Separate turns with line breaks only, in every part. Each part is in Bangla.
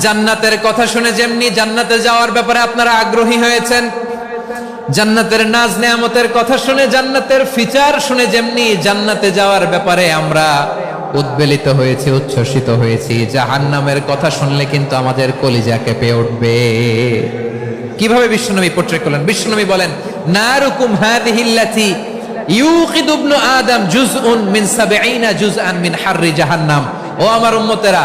জান্নাতের কথা শুনে যেমনি জান্নাতে যাওয়ার ব্যাপারে আপনারা আগ্রহী হয়েছেন, জান্নাতের নাজ নেয়ামতের কথা শুনে জান্নাতের ফিচার শুনে যেমনি জান্নাতে যাওয়ার ব্যাপারে আমরা উদ্বেলিত হয়েছি, উচ্ছ্বসিত হয়েছি, জাহান্নামের কথা শুনলে কিন্তু আমাদের কলিজা কেঁপে উঠবে। কীভাবে বিশ্বনবী পোট্রে করলেন? বিশ্বনবী বলেন, নারুকুম হাদিহিল্লাতি ইউকিদ ইবনু আদম জুজউন মিন সাবঈনা জুজআন মিন হাররি জাহান্নাম। ও আমার উম্মতেরা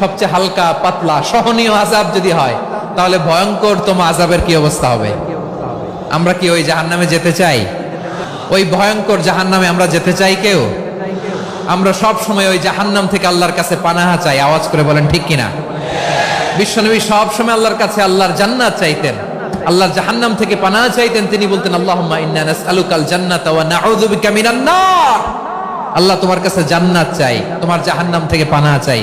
সবচেয়ে হালকা, পাতলা, সহনীয় আজাব যদি হয়, তাহলে ভয়ঙ্কর তোমা আজাবের কি অবস্থা হবে? আমরা কি ওই জাহান্নামে যেতে চাই? ওই ভয়ঙ্কর জাহান্নামে আমরা যেতে চাই কেউ? আমরা সব সময় ওই জাহান্নাম থেকে আল্লাহর কাছে পানাহা চাই। আওয়াজ করে বলেন, ঠিক কিনা? বিশ্বনবী সব সময় আল্লাহর কাছে আল্লাহর জান্নাত চাইতেন। আল্লাহর জাহান্নাম থেকে পানাহা চাইতেন। তিনি বলতেন, আল্লাহুম্মা আল্লাহ তোমার কাছে জান্নাত চাই, তোমার জাহান্নাম থেকে পানাহা চাই।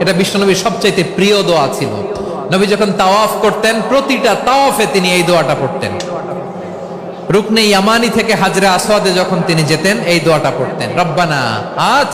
এটা বিশ্বনবীর সবচাইতে প্রিয় দোয়া ছিল। নবী যখন তাওয়াফ করতেন, প্রতিটা তাওয়াফে তিনি এই দোয়াটা পড়তেন। রুকনে ইয়ামানি থেকে হাজরা আসওয়াদে যখন তিনি যেতেন, এই দোয়াটা পড়তেন। রব্বানা, আজ